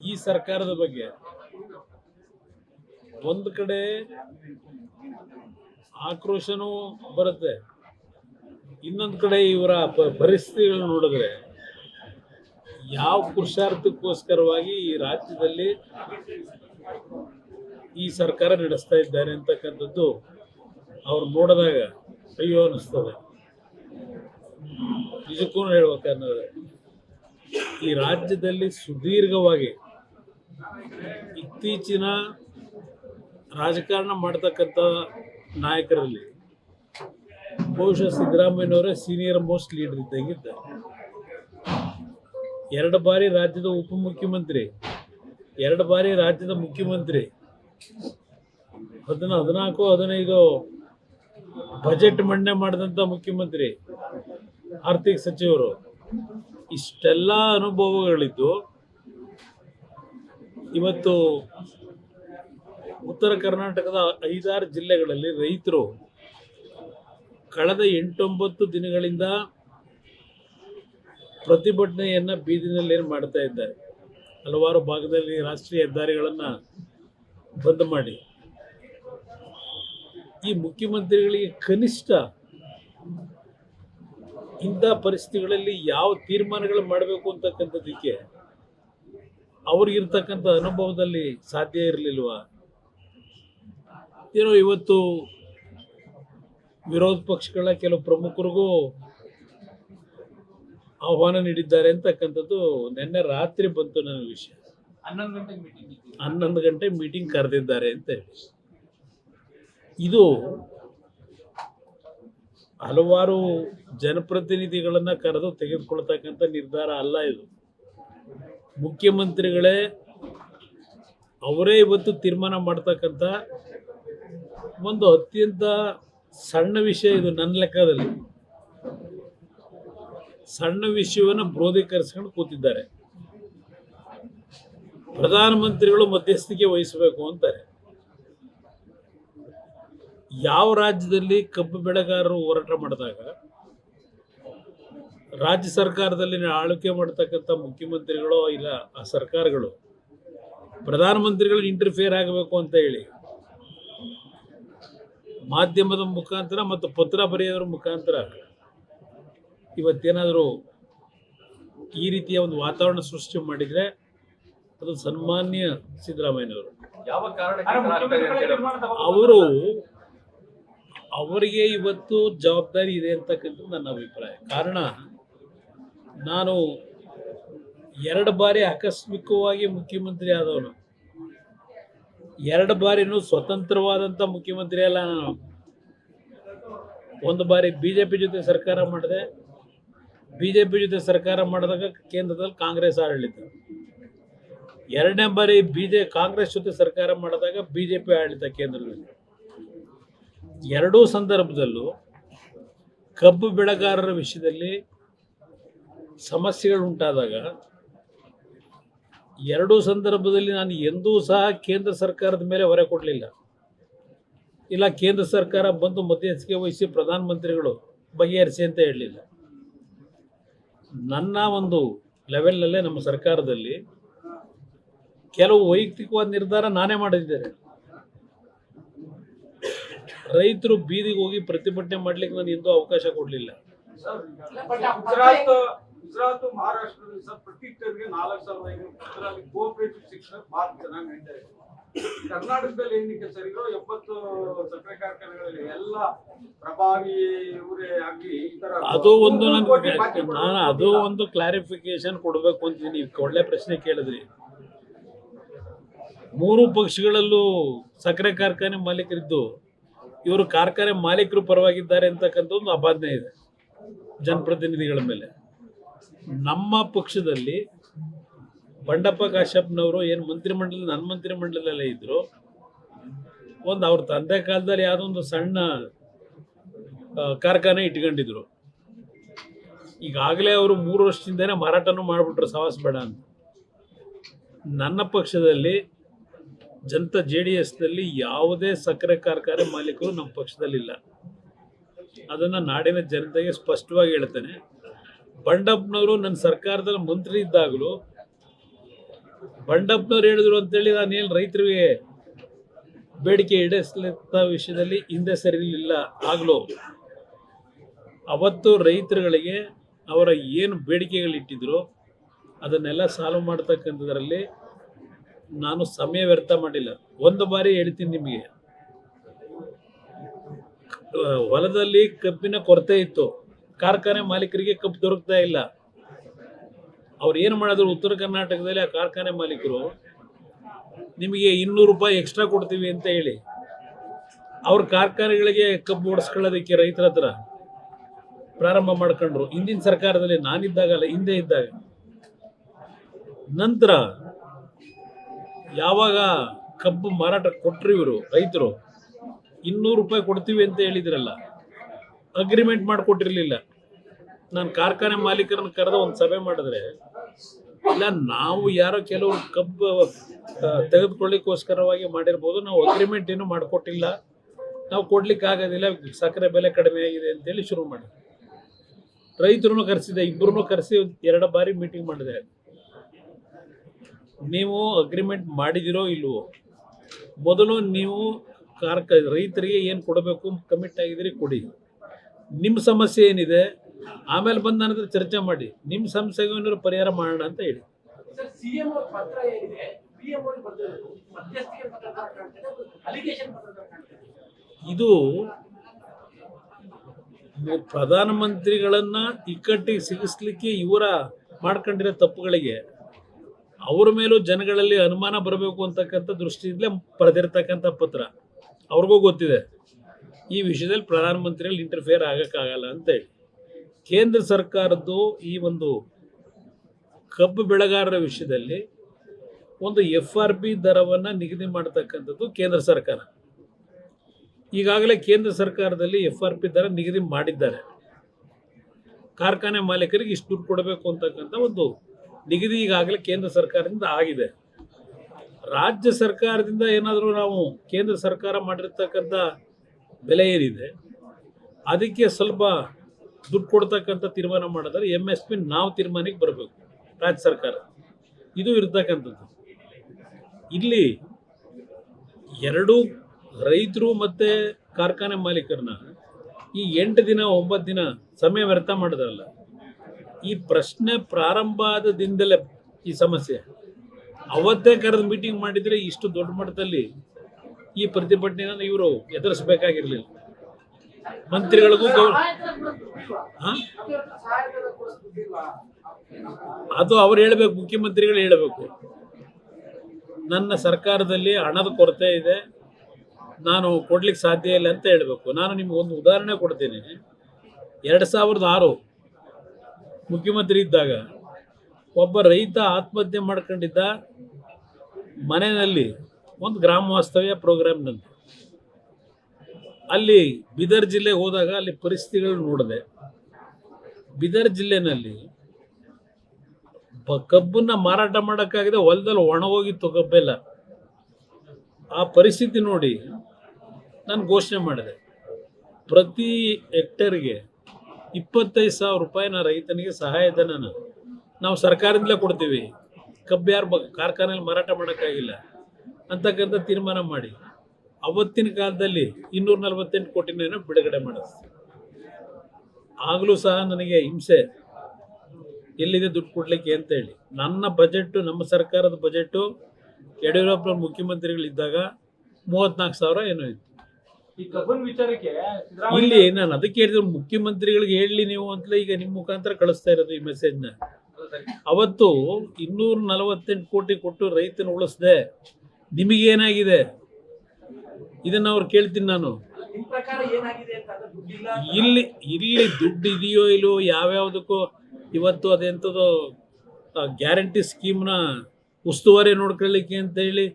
ಈ ಸರ್ಕಾರದ ಬಗ್ಗೆ ಒಂದು ಕಡೆ ಆಕ್ರೋಶನೂ ಬರುತ್ತೆ. ಇನ್ನೊಂದು ಕಡೆ ಇವರ ಪರಿಸ್ಥಿತಿಗಳನ್ನ ನೋಡಿದ್ರೆ ಯಾವ ಪುರುಷಾರ್ಥಕ್ಕೋಸ್ಕರವಾಗಿ ಈ ರಾಜ್ಯದಲ್ಲಿ ಈ ಸರ್ಕಾರ ನಡೆಸ್ತಾ ಇದ್ದಾರೆ ಅಂತಕ್ಕಂಥದ್ದು ಅವ್ರು ನೋಡಿದಾಗ ಅಯ್ಯೋ ಅನಿಸ್ತದೆ ನಿಜಕ್ಕೂ ಹೇಳ್ಬೇಕನ್ನೋದು ಈ ರಾಜ್ಯದಲ್ಲಿ ಸುದೀರ್ಘವಾಗಿ ಇತ್ತೀಚಿನ ರಾಜಕಾರಣ ಮಾಡ್ತಕ್ಕಂಥ ನಾಯಕರಲ್ಲಿ ಬಹುಶಃ ಸಿದ್ದರಾಮಯ್ಯನವರೇ ಸೀನಿಯರ್ ಮೋಸ್ಟ್ ಲೀಡರ್ ಇದ್ದಂಗಿದ್ದಾರೆ. ಎರಡು ಬಾರಿ ರಾಜ್ಯದ ಉಪಮುಖ್ಯಮಂತ್ರಿ, ಎರಡು ಬಾರಿ ರಾಜ್ಯದ ಮುಖ್ಯಮಂತ್ರಿ, ಹದಿನ, ಹದಿನಾಲ್ಕು, ಹದಿನೈದು ಬಜೆಟ್ ಮಂಡನೆ ಮಾಡಿದಂಥ ಮುಖ್ಯಮಂತ್ರಿ, ಆರ್ಥಿಕ ಸಚಿವರು, ಇಷ್ಟೆಲ್ಲ ಅನುಭವಗಳಿದ್ದು ಇವತ್ತು ಉತ್ತರ ಕರ್ನಾಟಕದ ಐದಾರು ಜಿಲ್ಲೆಗಳಲ್ಲಿ ರೈತರು ಕಳೆದ ಎಂಟೊಂಬತ್ತು ದಿನಗಳಿಂದ ಪ್ರತಿಭಟನೆಯನ್ನು ಬೀದಿನಲ್ಲಿ ಏನು ಮಾಡ್ತಾ ಇದ್ದಾರೆ? ಹಲವಾರು ಭಾಗದಲ್ಲಿ ರಾಷ್ಟ್ರೀಯ ಹೆದ್ದಾರಿಗಳನ್ನು ಬಂದ್ ಮಾಡಿ. ಈ ಮುಖ್ಯಮಂತ್ರಿಗಳಿಗೆ ಕನಿಷ್ಠ ಇಂಥ ಪರಿಸ್ಥಿತಿಗಳಲ್ಲಿ ಯಾವ ತೀರ್ಮಾನಗಳು ಮಾಡಬೇಕು ಅಂತಕ್ಕಂಥದ್ದಕ್ಕೆ ಅವ್ರಿಗಿರ್ತಕ್ಕಂಥ ಅನುಭವದಲ್ಲಿ ಸಾಧ್ಯ ಇರಲಿಲ್ವ? ಏನೋ ಇವತ್ತು ವಿರೋಧ ಪಕ್ಷಗಳ ಕೆಲವು ಪ್ರಮುಖರಿಗೂ ಆಹ್ವಾನ ನೀಡಿದ್ದಾರೆ ಅಂತಕ್ಕಂಥದ್ದು ನಿನ್ನೆ ರಾತ್ರಿ ಬಂತು ನನ್ನ ವಿಷಯ. ಹನ್ನೊಂದು ಗಂಟೆ ಮೀಟಿಂಗ್ ಕರೆದಿದ್ದಾರೆ ಅಂತ ಹೇಳಿ. ಇದು ಹಲವಾರು ಜನಪ್ರತಿನಿಧಿಗಳನ್ನ ಕರೆದು ತೆಗೆದುಕೊಳ್ತಕ್ಕಂಥ ನಿರ್ಧಾರ ಅಲ್ಲ ಇದು. ಮುಖ್ಯಮಂತ್ರಿಗಳೇ ಅವರೇ ಇವತ್ತು ತೀರ್ಮಾನ ಮಾಡ್ತಕ್ಕಂಥ ಒಂದು ಅತ್ಯಂತ ಸಣ್ಣ ವಿಷಯ ಇದು ನನ್ನ ಲೆಕ್ಕದಲ್ಲಿ. ಸಣ್ಣ ವಿಷಯವನ್ನು ಬ್ರೋಧೀಕರಿಸ್ಕೊಂಡು ಕೂತಿದ್ದಾರೆ. ಪ್ರಧಾನಮಂತ್ರಿಗಳು ಮಧ್ಯಸ್ಥಿಕೆ ವಹಿಸಬೇಕು ಅಂತಾರೆ. ಯಾವ ರಾಜ್ಯದಲ್ಲಿ ಕಬ್ಬು ಬೆಳೆಗಾರರು ಹೋರಾಟ ಮಾಡಿದಾಗ ರಾಜ್ಯ ಸರ್ಕಾರದಲ್ಲಿ ಆಳ್ವಿಕೆ ಮಾಡ್ತಕ್ಕಂಥ ಮುಖ್ಯಮಂತ್ರಿಗಳು ಇಲ್ಲ ಆ ಸರ್ಕಾರಗಳು? ಪ್ರಧಾನಮಂತ್ರಿಗಳು ಇಂಟರ್ಫಿಯರ್ ಆಗಬೇಕು ಅಂತ ಹೇಳಿ. ಮಾಧ್ಯಮದ ಮುಖಾಂತರ ಮತ್ತು ಪತ್ರ ಬರೆಯೋದ್ರ ಮುಖಾಂತರ ಇವತ್ತೇನಾದರೂ ಈ ರೀತಿಯ ಒಂದು ವಾತಾವರಣ ಸೃಷ್ಟಿ ಮಾಡಿದರೆ ಅದು ಸನ್ಮಾನ್ಯ ಸಿದ್ದರಾಮಯ್ಯನವರು. ಅವರು ಅವರಿಗೆ ಇವತ್ತು ಜವಾಬ್ದಾರಿ ಇದೆ ಅಂತಕ್ಕಂಥದ್ದು ನನ್ನ ಅಭಿಪ್ರಾಯ. ಕಾರಣ ನಾನು ಎರಡು ಬಾರಿ ಆಕಸ್ಮಿಕವಾಗಿ ಮುಖ್ಯಮಂತ್ರಿ ಆದವನು. ಎರಡು ಬಾರಿನೂ ಸ್ವತಂತ್ರವಾದಂಥ ಮುಖ್ಯಮಂತ್ರಿ ಅಲ್ಲ ನಾನು. ಒಂದು ಬಾರಿ ಬಿ ಜೆ ಪಿ ಜೊತೆ ಸರ್ಕಾರ ಮಾಡಿದೆ. ಬಿ ಜೆ ಪಿ ಜೊತೆ ಸರ್ಕಾರ ಮಾಡಿದಾಗ ಕೇಂದ್ರದಲ್ಲಿ ಕಾಂಗ್ರೆಸ್ ಆಡಳಿತ. ಎರಡನೇ ಬಾರಿ ಬಿ ಜೆ ಕಾಂಗ್ರೆಸ್ ಜೊತೆ ಸರ್ಕಾರ ಮಾಡಿದಾಗ ಬಿ ಜೆ ಪಿ ಆಡಳಿತ ಕೇಂದ್ರದಲ್ಲಿ. ಎರಡೂ ಸಂದರ್ಭದಲ್ಲೂ ಕಬ್ಬು ಬೆಳೆಗಾರರ ವಿಷಯದಲ್ಲಿ ಸಮಸ್ಯೆಗಳು ಉಂಟಾದಾಗ ಎರಡೂ ಸಂದರ್ಭದಲ್ಲಿ ನಾನು ಎಂದೂ ಸಹ ಕೇಂದ್ರ ಸರ್ಕಾರದ ಮೇಲೆ ಹೊರೆ ಕೊಡಲಿಲ್ಲ. ಇಲ್ಲ, ಕೇಂದ್ರ ಸರ್ಕಾರ ಬಂದು ಮಧ್ಯಸ್ಥಿಕೆ ವಹಿಸಿ ಪ್ರಧಾನಮಂತ್ರಿಗಳು ಬಗೆಹರಿಸಿ ಅಂತ ಹೇಳಲಿಲ್ಲ. ನನ್ನ ಒಂದು ಲೆವೆಲ್ನಲ್ಲೇ ನಮ್ಮ ಸರ್ಕಾರದಲ್ಲಿ ಕೆಲವು ವೈಯಕ್ತಿಕವಾದ ನಿರ್ಧಾರ ನಾನೇ ಮಾಡಿದ್ದೇನೆ. ರೈತರು ಬೀದಿಗೆ ಹೋಗಿ ಪ್ರತಿಭಟನೆ ಮಾಡ್ಲಿಕ್ಕೆ ನಾನು ಎಂದೂ ಅವಕಾಶ ಕೊಡಲಿಲ್ಲ. ಗುಜರಾತ್ ಮಹಾರಾಷ್ಟ್ರದಲ್ಲಿ ಸರ್ ಪ್ರತಿ ಹೆಕ್ಟೇರ್ಗೆ ನಾಲ್ಕು ಸಾವಿರದ ಐನೂರು ಅದರಲ್ಲಿ ಕೋಆಪರೇಟಿವ್ ಶಿಕ್ಷಣ ಭಾಳ ಚೆನ್ನಾಗಿ ನಡೀತಾ ಇದೆ. ಕರ್ನಾಟಕದಲ್ಲಿ ಏನಕ್ಕೆ ಸರ್ ಇರೋ ಎಪ್ಪತ್ತು ಸಕ್ಕರೆ ಕಾರ್ಖಾನೆಗಳಲ್ಲಿ ಎಲ್ಲ ಪ್ರಭಾವಿ ಇವರೇ ಆಗಿ ಈ ತರ ಅದು ಒಂದು ನನ್ಗೆ ನಾನು ಅದು ಒಂದು ಕ್ಲಾರಿಫಿಕೇಶನ್ ಕೊಡಬೇಕು ಅಂತ ನೀವು ಒಳ್ಳೆ ಪ್ರಶ್ನೆ ಕೇಳಿದ್ರಿ. ಮೂರು ಪಕ್ಷಗಳಲ್ಲೂ ಸಕ್ಕರೆ ಕಾರ್ಖಾನೆ ಮಾಲೀಕರಿದ್ದು ಇವರು ಕಾರ್ಖಾನೆ ಮಾಲೀಕರು ಪರವಾಗಿದ್ದಾರೆ ಅಂತಕ್ಕಂಥ ಒಂದು ಅಪಾದನೆ ಇದೆ. ಜನಪ್ರತಿನಿಧಿಗಳ ಮೇಲೆ. ನಮ್ಮ ಪಕ್ಷದಲ್ಲಿ ಬಂಡಪ್ಪ ಕಾಶ್ಯಪ್ನವರು ಏನು ಮಂತ್ರಿಮಂಡಲ ನನ್ನ ಮಂತ್ರಿಮಂಡಲದಲ್ಲೇ ಇದ್ದರು ಒಂದು ಅವ್ರ ತಂದೆ ಕಾಲದಲ್ಲಿ ಯಾವುದೋ ಒಂದು ಸಣ್ಣ ಕಾರ್ಖಾನೆ ಇಟ್ಕೊಂಡಿದ್ರು. ಈಗಾಗಲೇ ಅವರು ಮೂರು ವರ್ಷದಿಂದನೇ ಮಾರಾಟನೂ ಮಾಡಿಬಿಟ್ರು, ಸವಾಸ ಬೇಡ ಅಂತ. ನನ್ನ ಪಕ್ಷದಲ್ಲಿ ಜನತ ಜೆ ಡಿ ಎಸ್ನಲ್ಲಿ ಯಾವುದೇ ಸಕ್ಕರೆ ಕಾರ್ಖಾನೆ ಮಾಲೀಕರು ನಮ್ಮ ಪಕ್ಷದಲ್ಲಿಲ್ಲ. ಅದನ್ನು ನಾಡಿನ ಜನತೆಗೆ ಸ್ಪಷ್ಟವಾಗಿ ಹೇಳ್ತೇನೆ. ಬಂಡಪ್ಪನವರು ನನ್ನ ಸರ್ಕಾರದಲ್ಲಿ ಮಂತ್ರಿ ಇದ್ದಾಗಲೂ ಬಂಡಪ್ಪನವ್ರು ಹೇಳಿದ್ರು ಅಂತೇಳಿ ನಾನೇನು ರೈತರಿಗೆ ಬೇಡಿಕೆ ಈಡೇರಿಸಲಿದ್ದ ವಿಷಯದಲ್ಲಿ ಹಿಂದೆ ಸರಿಲಿಲ್ಲ ಆಗಲೂ. ಅವತ್ತು ರೈತರುಗಳಿಗೆ ಅವರ ಏನು ಬೇಡಿಕೆಗಳಿಟ್ಟಿದ್ರು ಅದನ್ನೆಲ್ಲ ಸಾಲ್ವ್ ಮಾಡ್ತಕ್ಕಂಥದ್ರಲ್ಲಿ ನಾನು ಸಮಯ ವ್ಯರ್ಥ ಮಾಡಿಲ್ಲ. ಒಂದು ಬಾರಿ ಹೇಳ್ತೀನಿ ನಿಮಗೆ. ಹೊಲದಲ್ಲಿ ಕಬ್ಬಿನ ಕೊರತೆ ಇತ್ತು. ಕಾರ್ಖಾನೆ ಮಾಲೀಕರಿಗೆ ಕಬ್ಬು ದೊರಕ್ತಾ ಇಲ್ಲ. ಅವ್ರು ಏನು ಮಾಡಿದ್ರು ಉತ್ತರ ಕರ್ನಾಟಕದಲ್ಲಿ ಆ ಕಾರ್ಖಾನೆ ಮಾಲೀಕರು? ನಿಮಗೆ ಇನ್ನೂರು ರೂಪಾಯಿ ಎಕ್ಸ್ಟ್ರಾ ಕೊಡ್ತೀವಿ ಅಂತ ಹೇಳಿ. ಅವ್ರ ಕಾರ್ಖಾನೆಗಳಿಗೆ ಕಬ್ಬು ಓಡಿಸ್ಕೊಳ್ಳೋದಕ್ಕೆ ರೈತರ ಹತ್ರ ಪ್ರಾರಂಭ ಮಾಡ್ಕೊಂಡ್ರು. ಹಿಂದಿನ ಸರ್ಕಾರದಲ್ಲಿ ನಾನಿದ್ದಾಗಲ್ಲ, ಹಿಂದೆ ಇದ್ದಾಗ. ನಂತರ ಯಾವಾಗ ಕಬ್ಬು ಮಾರಾಟ ಕೊಟ್ರು ಇವರು, ರೈತರು? ಇನ್ನೂರು ರೂಪಾಯಿ ಕೊಡ್ತೀವಿ ಅಂತ ಹೇಳಿದ್ರಲ್ಲ. ಅಗ್ರಿಮೆಂಟ್ ಮಾಡಿಕೊಟ್ಟಿರ್ಲಿಲ್ಲ. ನಾನು ಕಾರ್ಖಾನೆ ಮಾಲೀಕರನ್ನ ಕರೆದ ಒಂದು ಸಭೆ ಮಾಡಿದ್ರೆ, ಇಲ್ಲ, ನಾವು ಯಾರೋ ಕೆಲವರು ಕಬ್ಬು ತೆಗೆದುಕೊಳ್ಳಿಕ್ಕೋಸ್ಕರವಾಗಿ ಮಾಡಿರ್ಬೋದು, ನಾವು ಅಗ್ರಿಮೆಂಟ್ ಏನು ಮಾಡಿಕೊಟ್ಟಿಲ್ಲ. ನಾವು ಕೊಡ್ಲಿಕ್ಕೆ ಆಗೋದಿಲ್ಲ, ಸಕ್ಕರೆ ಬೆಲೆ ಕಡಿಮೆ ಆಗಿದೆ ಅಂತೇಳಿ ಶುರು ಮಾಡಿದೆ ರೈತರನ್ನು ಕರೆಸಿದೆ ಇಬ್ಬರನ್ನು ಕರೆಸಿ ಎರಡು ಬಾರಿ ಮೀಟಿಂಗ್ ಮಾಡಿದೆ. ನೀವು ಅಗ್ರಿಮೆಂಟ್ ಮಾಡಿದಿರೋ ಇಲ್ವೋ? ಮೊದಲು ನೀವು ಕಾರ್ಕ ರೈತರಿಗೆ ಏನು ಕೊಡಬೇಕು ಕಮಿಟ್ ಆಗಿದ್ದೀರಿ, ಕೊಡಿ. ನಿಮ್ಮ ಸಮಸ್ಯೆ ಏನಿದೆ ಆಮೇಲೆ ಬಂದು ಹತ್ರ ಚರ್ಚೆ ಮಾಡಿ ನಿಮ್ಮ ಸಮಸ್ಯೆಗೆ ಏನಾದ್ರು ಪರಿಹಾರ ಮಾಡೋಣ ಅಂತ ಹೇಳಿ. ಇದು ಪ್ರಧಾನಮಂತ್ರಿಗಳನ್ನ ಇಕ್ಕಟ್ಟಿಗೆ ಸಿಗಿಸ್ಲಿಕ್ಕೆ ಇವರ ಮಾಡ್ಕೊಂಡಿರೋ ತಪ್ಪುಗಳಿಗೆ ಅವ್ರ ಮೇಲೂ ಜನಗಳಲ್ಲಿ ಅನುಮಾನ ಬರಬೇಕು ಅಂತಕ್ಕಂಥ ದೃಷ್ಟಿಯಿಂದಲೇ ಬರೆದಿರ್ತಕ್ಕಂಥ ಪತ್ರ. ಅವ್ರಿಗೂ ಗೊತ್ತಿದೆ. ಈ ವಿಷಯದಲ್ಲಿ ಪ್ರಧಾನಮಂತ್ರಿಗಳು ಇಂಟರ್ಫಿಯರ್ ಆಗಕ್ಕಾಗಲ್ಲ ಅಂತೇಳಿ ಕೇಂದ್ರ ಸರ್ಕಾರದ್ದು ಈ ಒಂದು ಕಬ್ಬು ಬೆಳೆಗಾರರ ವಿಷಯದಲ್ಲಿ ಒಂದು ಎಫ್ ಆರ್ ಪಿ ದರವನ್ನು ನಿಗದಿ ಮಾಡತಕ್ಕಂಥದ್ದು ಕೇಂದ್ರ ಸರ್ಕಾರ. ಈಗಾಗಲೇ ಕೇಂದ್ರ ಸರ್ಕಾರದಲ್ಲಿ ಎಫ್ ಆರ್ ಪಿ ದರ ನಿಗದಿ ಮಾಡಿದ್ದಾರೆ. ಕಾರ್ಖಾನೆ ಮಾಲೀಕರಿಗೆ ಇಷ್ಟು ದುಡ್ಡು ಕೊಡಬೇಕು ಅಂತಕ್ಕಂಥ ಒಂದು ನಿಗದಿ ಈಗಾಗಲೇ ಕೇಂದ್ರ ಸರ್ಕಾರದಿಂದ ಆಗಿದೆ. ರಾಜ್ಯ ಸರ್ಕಾರದಿಂದ ಏನಾದರೂ ನಾವು ಕೇಂದ್ರ ಸರ್ಕಾರ ಮಾಡಿರ್ತಕ್ಕಂಥ ಬೆಲೆ ಏನಿದೆ, ಅದಕ್ಕೆ ಸ್ವಲ್ಪ ದುಡ್ಡು ಕೊಡ್ತಕ್ಕಂಥ ತೀರ್ಮಾನ ಮಾಡಿದ್ರೆ ಎಂ ಎಸ್ ಪಿ ನಾವು ತೀರ್ಮಾನಕ್ಕೆ ಬರಬೇಕು, ರಾಜ್ಯ ಸರ್ಕಾರ. ಇದು ಇರ್ತಕ್ಕಂಥದ್ದು. ಇಲ್ಲಿ ಎರಡೂ ರೈತರು ಮತ್ತು ಕಾರ್ಖಾನೆ ಮಾಲೀಕರನ್ನ ಈ ಎಂಟು ದಿನ, ಒಂಬತ್ತು ದಿನ ಸಮಯ ವ್ಯರ್ಥ ಮಾಡಿದ್ರಲ್ಲ, ಈ ಪ್ರಶ್ನೆ ಪ್ರಾರಂಭ ಆದ ದಿನದಲ್ಲೇ ಈ ಸಮಸ್ಯೆ. ಅವತ್ತೇ ಕರೆದು ಮೀಟಿಂಗ್ ಮಾಡಿದರೆ ಇಷ್ಟು ದೊಡ್ಡ ಮಟ್ಟದಲ್ಲಿ ಈ ಪ್ರತಿಭಟನೆಯನ್ನು ಇವರು ಎದುರಿಸಬೇಕಾಗಿರಲಿಲ್ಲ. ಮಂತ್ರಿಗಳಿಗೂ ಅದು ಅವ್ರು ಹೇಳ್ಬೇಕು, ಮುಖ್ಯಮಂತ್ರಿಗಳು ಹೇಳಬೇಕು. ನನ್ನ ಸರ್ಕಾರದಲ್ಲಿ ಹಣದ ಕೊರತೆ ಇದೆ, ನಾನು ಕೊಡ್ಲಿಕ್ಕೆ ಸಾಧ್ಯ ಇಲ್ಲ ಅಂತ ಹೇಳಬೇಕು. ನಾನು ನಿಮ್ಗೆ ಒಂದು ಉದಾಹರಣೆ ಕೊಡ್ತೀನಿ. ಎರಡು ಸಾವಿರದ ಆರು ಮುಖ್ಯಮಂತ್ರಿ ಇದ್ದಾಗ ಒಬ್ಬ ರೈತ ಆತ್ಮಹತ್ಯೆ ಮಾಡ್ಕೊಂಡಿದ್ದ ಮನೆಯಲ್ಲಿ ಒಂದು ಗ್ರಾಮ ವಾಸ್ತವ್ಯ ಪ್ರೋಗ್ರಾಮ್ನಲ್ಲಿ ಅಲ್ಲಿ ಬೀದರ್ ಜಿಲ್ಲೆ ಹೋದಾಗ ಅಲ್ಲಿ ಪರಿಸ್ಥಿತಿಗಳು ನೋಡಿದೆ. ಬೀದರ್ ಜಿಲ್ಲೆನಲ್ಲಿ ಕಬ್ಬನ್ನ ಮಾರಾಟ ಮಾಡೋಕ್ಕಾಗದೆ, ಹೊಲದಲ್ಲಿ ಒಣಗೋಗಿತ್ತು ಕಬ್ಬೆಲ್ಲ. ಆ ಪರಿಸ್ಥಿತಿ ನೋಡಿ ನಾನು ಘೋಷಣೆ ಮಾಡಿದೆ. ಪ್ರತಿ ಹೆಕ್ಟರ್ಗೆ ಇಪ್ಪತ್ತೈದು ಸಾವಿರ ರೂಪಾಯಿನ ರೈತನಿಗೆ ಸಹಾಯಧನ ನಾವು ಸರ್ಕಾರದಿಂದಲೇ ಕೊಡ್ತೀವಿ. ಕಬ್ಬು ಯಾರು ಕಾರ್ಖಾನೆಯಲ್ಲಿ ಮಾರಾಟ ಮಾಡೋಕ್ಕಾಗಿಲ್ಲ. ಅಂತಕ್ಕಂಥ ತೀರ್ಮಾನ ಮಾಡಿ. ಅವತ್ತಿನ ಕಾಲದಲ್ಲಿ ಇನ್ನೂರ ನಲವತ್ತೆಂಟು ಕೋಟಿನೇನೋ ಬಿಡುಗಡೆ ಮಾಡಿಸ್ತೀವಿ ಆಗಲೂ ಸಹ ನನಗೆ ಹಿಂಸೆ. ಎಲ್ಲಿದೆ ದುಡ್ಡು ಕೊಡ್ಲಿಕ್ಕೆ ಅಂತ ಹೇಳಿ. ನನ್ನ ಬಜೆಟ್ಟು ನಮ್ಮ ಸರ್ಕಾರದ ಬಜೆಟ್ಟು ಯಡಿಯೂರಪ್ಪ ಮುಖ್ಯಮಂತ್ರಿಗಳಿದ್ದಾಗ ಮೂವತ್ನಾಲ್ಕು ಸಾವಿರ ಏನೋ ಇತ್ತು. ಇಲ್ಲಿ ನಾನು ಅದಕ್ಕೆ ಹೇಳಿದ್ರೆ ಮುಖ್ಯಮಂತ್ರಿಗಳಿಗೆ ಹೇಳಿ ನೀವು ಅಂತಲೇ ಈಗ ನಿಮ್ಮ ಮುಖಾಂತರ ಕಳಿಸ್ತಾ ಇರೋದು ಈ ಮೆಸೇಜ್ನ ಅವತ್ತು ಇನ್ನೂರ ನಲವತ್ತೆಂಟು ಕೋಟಿ ಕೊಟ್ಟು ರೈತನ ಉಳಿಸ್ದೆ. ನಿಮಗೇನಾಗಿದೆ? ಇದನ್ನ ಅವ್ರು ಕೇಳ್ತೀನಿ ನಾನು. ಇಲ್ಲಿ ಇಲ್ಲಿ ದುಡ್ಡು ಇದೆಯೋ ಇಲ್ಲೋ ಯಾವ್ಯಾವುದಕ್ಕೋ ಇವತ್ತು ಅದೆಂಥದ್ದು ಗ್ಯಾರಂಟಿ ಸ್ಕೀಮ್ನ ಉಸ್ತುವಾರಿ ನೋಡ್ಕೊಳ್ಳಿಕ್ಕೆ ಅಂತ ಹೇಳಿ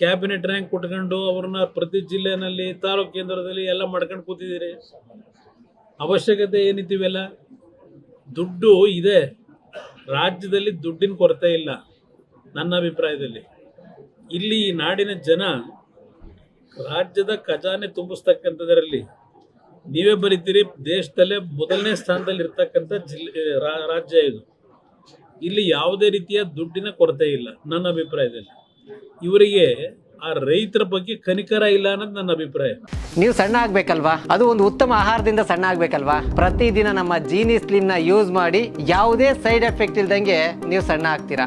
ಕ್ಯಾಬಿನೆಟ್ ರ್ಯಾಂಕ್ ಕೊಟ್ಕೊಂಡು ಅವ್ರನ್ನ ಪ್ರತಿ ಜಿಲ್ಲೆನಲ್ಲಿ ತಾಲೂಕು ಕೇಂದ್ರದಲ್ಲಿ ಎಲ್ಲ ಮಾಡ್ಕೊಂಡು ಕೂತಿದ್ದೀರಿ. ಅವಶ್ಯಕತೆ ಏನಿದ್ದೀವೆಲ್ಲ ದುಡ್ಡು ಇದೆ. ರಾಜ್ಯದಲ್ಲಿ ದುಡ್ಡಿನ ಕೊರತೆ ಇಲ್ಲ ನನ್ನ ಅಭಿಪ್ರಾಯದಲ್ಲಿ. ಇಲ್ಲಿ ಈ ನಾಡಿನ ಜನ ರಾಜ್ಯದ ಖಜಾನೆ ತುಂಬಿಸ್ತಕ್ಕಂಥದ್ರಲ್ಲಿ ನೀವೇ ಬರೀತೀರಿ, ದೇಶದಲ್ಲೇ ಮೊದಲನೇ ಸ್ಥಾನದಲ್ಲಿ ಇರ್ತಕ್ಕಂಥ ಜಿಲ್ಲೆ ರಾಜ್ಯ ಇದು. ಇಲ್ಲಿ ಯಾವುದೇ ರೀತಿಯ ದುಡ್ಡಿನ ಕೊರತೆ ಇಲ್ಲ, ನನ್ನ ಅಭಿಪ್ರಾಯದಲ್ಲಿ. ಇವರಿಗೆ ಆ ರೈತರ ಬಗ್ಗೆ ಕನಿಕರ ಇಲ್ಲ ಅನ್ನೋದು ನನ್ನ ಅಭಿಪ್ರಾಯ. ನೀವು ಸಣ್ಣ ಆಗ್ಬೇಕಲ್ವಾ? ಅದು ಒಂದು ಉತ್ತಮ ಆಹಾರದಿಂದ ಸಣ್ಣ ಆಗ್ಬೇಕಲ್ವಾ? ಪ್ರತಿದಿನ ನಮ್ಮ ಜೀನಿ ಸ್ಲಿಮ್ನ ಯೂಸ್ ಮಾಡಿ ಯಾವುದೇ ಸೈಡ್ ಎಫೆಕ್ಟ್ ಇಲ್ದಂಗೆ ನೀವು ಸಣ್ಣ ಆಗ್ತೀರಾ?